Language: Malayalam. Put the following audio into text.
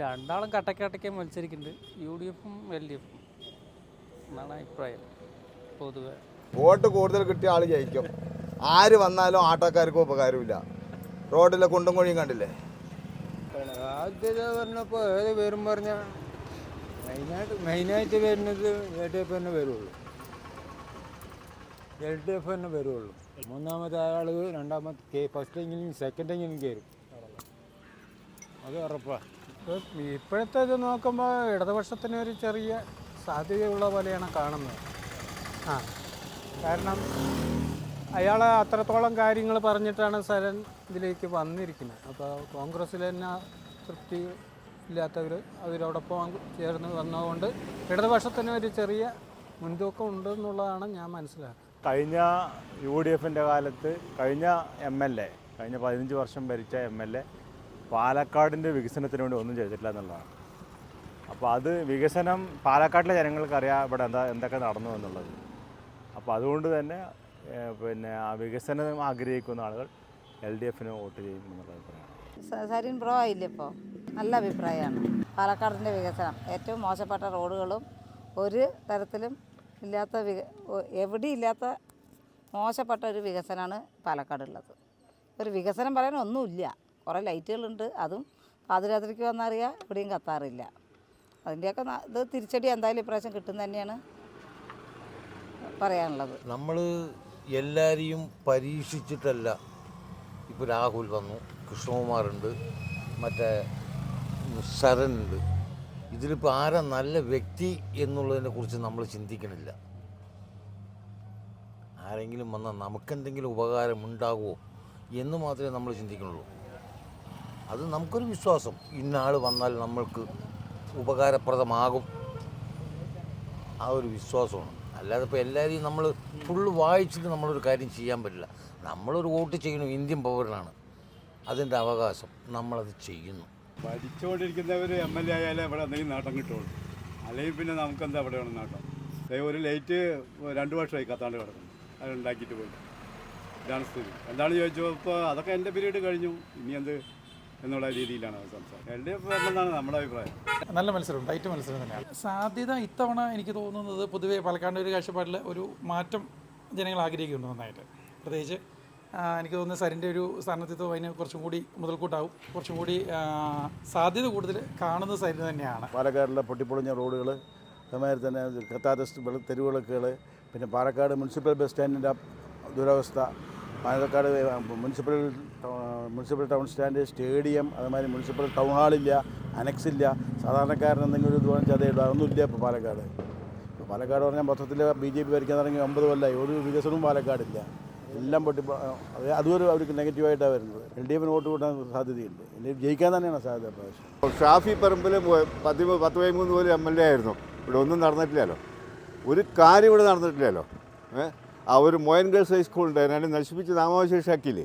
രണ്ടാളും കട്ടക്കട്ടയ്ക്ക് മത്സരിക്കുന്നുണ്ട്. യു ഡി എഫും എൽ ഡി എഫും എന്നാണ് അഭിപ്രായം. പൊതുവെ. വോട്ട് കൂടുതൽ കിട്ടിയ ആൾ ജയിക്കും. ആര് വന്നാലും ആട്ടോക്കാർക്കും ഉപകാരമില്ല റോഡിലെ കുണ്ടും കുഴിയും കണ്ടില്ലേ? ആദ്യത പറഞ്ഞപ്പോൾ ഏത് പേരും പറഞ്ഞ? മെയിനായിട്ട് മെയിനായിട്ട് വരുന്നത് എൽ ഡി എഫ് തന്നെ വരുള്ളൂ. എൽ ഡി എഫ് തന്നെ വരുള്ളൂ. മൂന്നാമത്തെ ആൾ രണ്ടാമത്തെ സെക്കൻഡ് എങ്ങിലും കയറും അത് ഉറപ്പാണ് ഇപ്പോഴത്തെ ഇത് നോക്കുമ്പോൾ ഇടതുപക്ഷത്തിന് ഒരു ചെറിയ സാധ്യതയുള്ള പോലെയാണ് കാണുന്നത്. ആ കാരണം അയാൾ അത്രത്തോളം കാര്യങ്ങൾ പറഞ്ഞിട്ടാണ് സരൻ ഇതിലേക്ക് വന്നിരിക്കുന്നത്. അപ്പോൾ കോൺഗ്രസ്സിൽ തന്നെ തൃപ്തി ഇല്ലാത്തവർ അവരോടൊപ്പം ചേർന്ന് വന്നതുകൊണ്ട് ഇടതുപക്ഷത്തിന് ഒരു ചെറിയ മുൻതൂക്കം ഉണ്ട് എന്നുള്ളതാണ് ഞാൻ മനസ്സിലാക്കുന്നത്. കഴിഞ്ഞ യു ഡി എഫിന്റെ കാലത്ത് കഴിഞ്ഞ എം എൽ എ കഴിഞ്ഞ പതിനഞ്ച് വർഷം ഭരിച്ച എം എൽ എ പാലക്കാടിന്റെ വികസനത്തിന് വേണ്ടി ഒന്നും ചെയ്തിട്ടില്ല എന്നുള്ളതാണ്. അപ്പോൾ അത് വികസനം പാലക്കാട്ടിലെ ജനങ്ങൾക്കറിയാം ഇവിടെ എന്താ എന്തൊക്കെ നടന്നു എന്നുള്ളത്. അപ്പോൾ അതുകൊണ്ട് തന്നെ പിന്നെ ആ വികസനം ആഗ്രഹിക്കുന്ന ആളുകൾ എൽ ഡി എഫിന് വോട്ട് ചെയ്യും എന്നുള്ള അഭിപ്രായമാണ് സ- സരിൻ ബ്രോ ആയില്ലേ ഇപ്പോൾ നല്ല അഭിപ്രായമാണ്. പാലക്കാടിന്റെ വികസനം. ഏറ്റവും മോശപ്പെട്ട റോഡുകളും ഒരു തരത്തിലും ഇല്ലാത്ത വിക എവിടെയില്ലാത്ത മോശപ്പെട്ട ഒരു വികസനമാണ് പാലക്കാടുള്ളത്. ഒരു വികസനം പറയാൻ ഒന്നുമില്ല. കുറേ ലൈറ്റുകളുണ്ട്. അതും പാതിരാത്രിക്ക് വന്നറിയാം ഇവിടെയും കത്താറില്ല. അതിന്റെയൊക്കെ ഇത് തിരിച്ചടി എന്തായാലും ഇപ്രാവശ്യം കിട്ടും തന്നെയാണ് പറയാനുള്ളത്. നമ്മൾ എല്ലാവരെയും പരീക്ഷിച്ചിട്ടല്ല. ഇപ്പോൾ രാഹുൽ വന്നു കൃഷ്ണകുമാറുണ്ട് മറ്റേ ശരനുണ്ട് ഇതിലിപ്പോൾ ആരാ നല്ല വ്യക്തി എന്നുള്ളതിനെ കുറിച്ച് നമ്മൾ ചിന്തിക്കണില്ല. ആരെങ്കിലും വന്നാൽ നമുക്കെന്തെങ്കിലും ഉപകാരം ഉണ്ടാകുമോ എന്ന് മാത്രമേ നമ്മൾ ചിന്തിക്കുന്നുള്ളൂ അത് നമുക്കൊരു വിശ്വാസം. ഇന്നാൾ വന്നാൽ നമ്മൾക്ക് ഉപകാരപ്രദമാകും. ആ ഒരു വിശ്വാസമാണ്. അല്ലാതെ ഇപ്പോൾ എല്ലാവരെയും നമ്മൾ ഫുള്ള് വായിച്ചിട്ട് നമ്മളൊരു കാര്യം ചെയ്യാൻ പറ്റില്ല. നമ്മളൊരു വോട്ട് ചെയ്യുന്നു ഇന്ത്യൻ പൗരനാണ്. അതിന്റെ അവകാശം നമ്മളത് ചെയ്യുന്നു. ഭരിച്ചുകൊണ്ടിരിക്കുന്നവർ എം എൽ എ ആയാലേ ഇവിടെ എന്തെങ്കിലും നേട്ടം കിട്ടുള്ളൂ. അല്ലെങ്കിൽ പിന്നെ നമുക്കെന്താ വേണം നേട്ടം? ഒരു ലൈറ്റ് രണ്ട് വർഷമായി കത്താണ്ട് കിടക്കുന്നു. അത് ഉണ്ടാക്കിയിട്ട് പോയി ഇതാണ് സ്ഥിതി. എന്താണ് ചോദിച്ചപ്പോൾ അതൊക്കെ എന്റെ പീരീഡ് കഴിഞ്ഞു. ഇനി എന്ത്? എന്നുള്ള രീതിയിലാണ് സംസാരം എൽ ഡി എഫ് വരണമെന്നാണ് നമ്മുടെ അഭിപ്രായം. നല്ല മത്സരം ടൈറ്റ് മത്സരം തന്നെയാണ്. സാധ്യത ഇത്തവണ എനിക്ക് തോന്നുന്നത് പൊതുവേ പാലക്കാട് ഒരു കാഴ്ചപ്പാടിൽ ഒരു മാറ്റം ജനങ്ങൾ ആഗ്രഹിക്കുന്നുണ്ട് നന്നായിട്ട്. പ്രത്യേകിച്ച് എനിക്ക് തോന്നുന്നത് സരിന്റെ ഒരു സ്ഥാനാർത്ഥിത്വം അതിന് കുറച്ചും കൂടി മുതൽക്കൂട്ടാവും. കുറച്ചും കൂടി സാധ്യത കൂടുതൽ കാണുന്ന സരിന് തന്നെയാണ്. പാലക്കാടിലെ പൊട്ടിപ്പൊളിഞ്ഞ റോഡുകൾ അതുമാതിരി തന്നെ കത്താത്ത തെരുവുകളൊക്കെ തെരുവിളക്കുകൾ പിന്നെ പാലക്കാട് മുനിസിപ്പൽ ബസ് സ്റ്റാൻഡിന്റെ ദുരവസ്ഥ Palakkad municipal municipal town stand stadium അതുമാതിരി മുനിസിപ്പൽ ടൗൺ ഹാളില്ല അനക്സ് ഇല്ല സാധാരണക്കാരൻ എന്തെങ്കിലും ഒരു ദൂരം ചതയിടുക അതൊന്നുമില്ല ഇപ്പോൾ പാലക്കാട്. ഇപ്പോൾ പാലക്കാട് പറഞ്ഞാൽ മൊത്തത്തിൽ ബി ജെ പി ഭരിക്കാൻ തുടങ്ങി ഒമ്പത് കൊല്ലമായി ഒരു വികസനവും പാലക്കാടില്ല. എല്ലാം പൊട്ടി അതൊരു ഒരു അവർക്ക് നെഗറ്റീവായിട്ടാണ് വരുന്നത്. എൽ ഡി എഫിന് വോട്ട് കൂട്ടാൻ സാധ്യതയുണ്ട്. എൽ ഡി എഫ് ജയിക്കാൻ തന്നെയാണ് സാധ്യത പ്രാവശ്യം ഷാഫി പറമ്പിൽ പത്ത് പത്ത് പതിമൂന്ന് പോലും എം എൽ എ ആയിരുന്നു. ഇവിടെ ഒന്നും നടന്നിട്ടില്ലല്ലോ. ഒരു കാര്യം ഇവിടെ നടന്നിട്ടില്ലല്ലോ. ഏഹ് ആ ഒരു മോയൻ ഗേൾസ് ഹൈസ്കൂൾ ഉണ്ടായിരുന്നു അതിനെ നശിപ്പിച്ച് നാമാവശേഷാക്കിയില്ലേ?